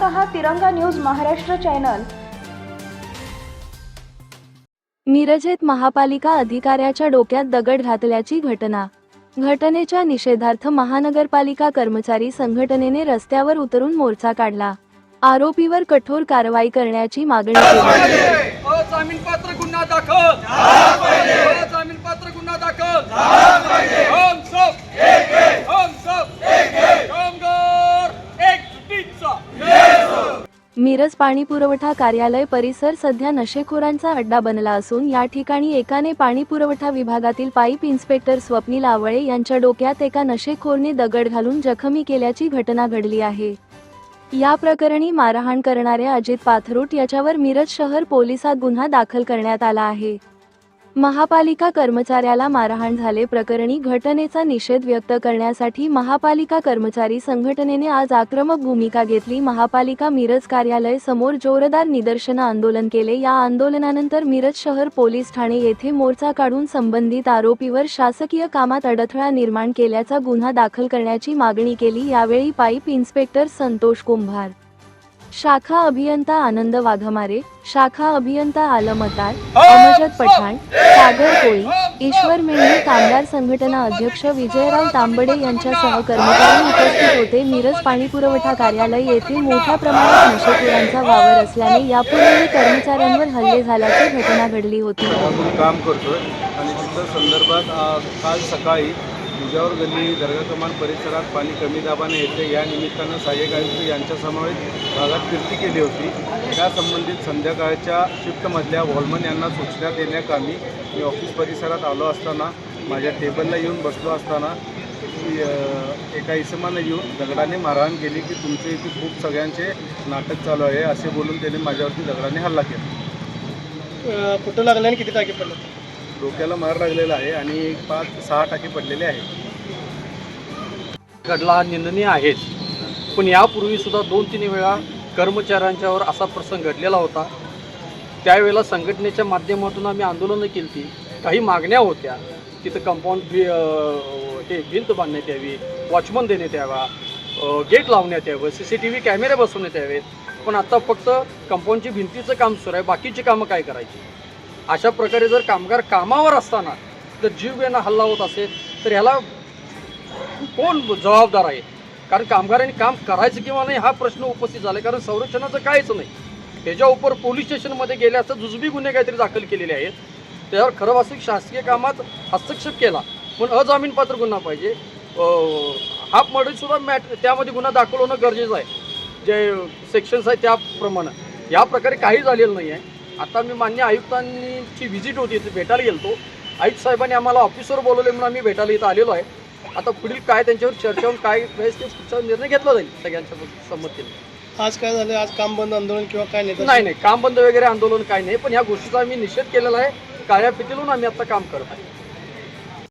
पाहत आहात तिरंगा न्यूज महाराष्ट्र चॅनल. मिरजेत महापालिका अधिकाऱ्याच्या डोक्यात दगड घातल्याची घटना. घटनेच्या निषेधार्थ महानगरपालिका कर्मचारी संघटनेने रस्त्यावर उतरून मोर्चा काढला. आरोपीवर कठोर कारवाई करण्याची मागणी केली अजामीन पात्र गुन्हा दाखल अजामीन पात्र गुन्हा दाखल हम सब हम सब कामगार एक जुटीचा मिरज पाणी पुरवठा कार्यालय परिसर सध्या नशेखोरांचा अड्डा बनला असून या ठिकाणी एकाने पाणी पुरवठा विभागातील पाईप इन्स्पेक्टर स्वप्नील आवळे यांच्या डोक्यात एका नशेखोरने दगड घालून जखमी केल्याची घटना घडली आहे. या प्रकरणी मारहाण करणाऱ्या अजित पाथरूट याच्यावर मिरज शहर पोलिसात गुन्हा दाखल करण्यात आला आहे. महापालिका कर्मचाऱ्याला मारहाण झाले प्रकरणी घटनेचा निषेध व्यक्त करण्यासाठी महापालिका कर्मचारी संघटनेने आज आक्रमक भूमिका घेतली. महापालिका मिरज कार्यालय समोर जोरदार निदर्शन आंदोलन केले. या आंदोलनानंतर मिरज शहर पोलीस ठाणे येथे मोर्चा काढून संबंधित आरोपीवर शासकीय कामात अडथळा निर्माण केल्याचा गुन्हा दाखल करण्याची मागणी केली. यावेळी पाईप इन्स्पेक्टर संतोष कुंभार शाखा अभियंता आनंद वाघमारे शाखा अभियंता आलमतार अमजद पठाण सागर कोळी ईश्वर मेंढे कामगार संघटना अध्यक्ष विजयराव तांबडे यांच्यासह कर्मचारी उपस्थित होते. मिरज पाणीपुरवठा कार्यालय येथे मोठ्या प्रमाणात नशेखोरांचा वावर असल्याने यापूर्वी कर्मचाऱ्यांवर हल्ले झाल्याची घटना घडली होती. काम करतोय आणि संदर्भात काल सकाळी तुझ्यावर गल्ली दर्गा कमान परिसरात पाणी कमी दाबाने येते. या निमित्तानं सहाय्यक आयुक्त यांच्यासमवेत भागात फिरती केली होती. त्या संबंधित संध्याकाळच्या शिफ्टमधल्या वॉलमन यांना सूचना देण्याकामी मी ऑफिस परिसरात आलो असताना माझ्या टेबलला येऊन बसलो असताना एका इसमानं येऊन दगडाने मारहाण केली की तुमचे इथे खूप सगळ्यांचे नाटक चालू आहे असे बोलून त्याने माझ्यावरती दगडाने हल्ला केला. कुठं लागलं आणि किती टाके पडलं? डोक्याला मार लागलेला आहे आणि एक पाच सहा टाके पडलेले आहेत. घडला हा निंदनीय आहेच पण यापूर्वी सुद्धा दोन तीन वेळा कर्मचाऱ्यांच्यावर असा प्रसंग घडलेला होता. त्यावेळेला संघटनेच्या माध्यमातून आम्ही आंदोलनं केली ती काही मागण्या होत्या. तिथं कंपाऊंड बी हे भिंत बांधण्यात यावी वॉचमन देण्यात यावा गेट लावण्यात यावं सी सी टी व्ही कॅमेरे बसवण्यात यावेत. पण आता फक्त कंपाऊंडची भिंतीचं काम सुरू आहे. बाकीची कामं काय करायची? अशा प्रकारे जर कामगार कामावर असताना जर जीव यांना हल्ला होत असेल तर ह्याला कोण जबाबदार आहे? कारण कामगारांनी काम करायचं किंवा नाही हा प्रश्न उपस्थित झाला कारण संरक्षणाचं काहीच नाही. त्याच्या उपर पोलीस स्टेशनमध्ये गेल्याचं जुजबी गुन्हे काहीतरी दाखल केलेले आहेत. त्यावर खरं वास्तविक शासकीय कामात हस्तक्षेप केला. पण अजामीनपात्र गुन्हा पाहिजे. हाफ मर्डरसुद्धा मॅट त्यामध्ये गुन्हा दाखल होणं गरजेचं आहे. जे सेक्शन्स आहे त्याप्रमाणे. या प्रकारे काही झालेलं नाही आहे आता मी मान्य आयुक्तांची व्हिजिट होती इथे भेटायला गेलतो. आयुक्त साहेबांनी आम्हाला ऑफिसवर बोलवले म्हणून आम्ही भेटायला इथं आलेलो आहे. आता पुढील काय त्यांच्यावर चर्चा होऊन काय वेळेस ते पुढचा निर्णय घेतला जाईल सगळ्यांच्या संमतीने. आज काय झालं? आज काम बंद आंदोलन किंवा काय नाही? नाही नाही. काम बंद वगैरे आंदोलन काही नाही. पण या गोष्टीचा आम्ही निषेध केलेला आहे. काळ्या फितीलून आम्ही आता काम करत आहे.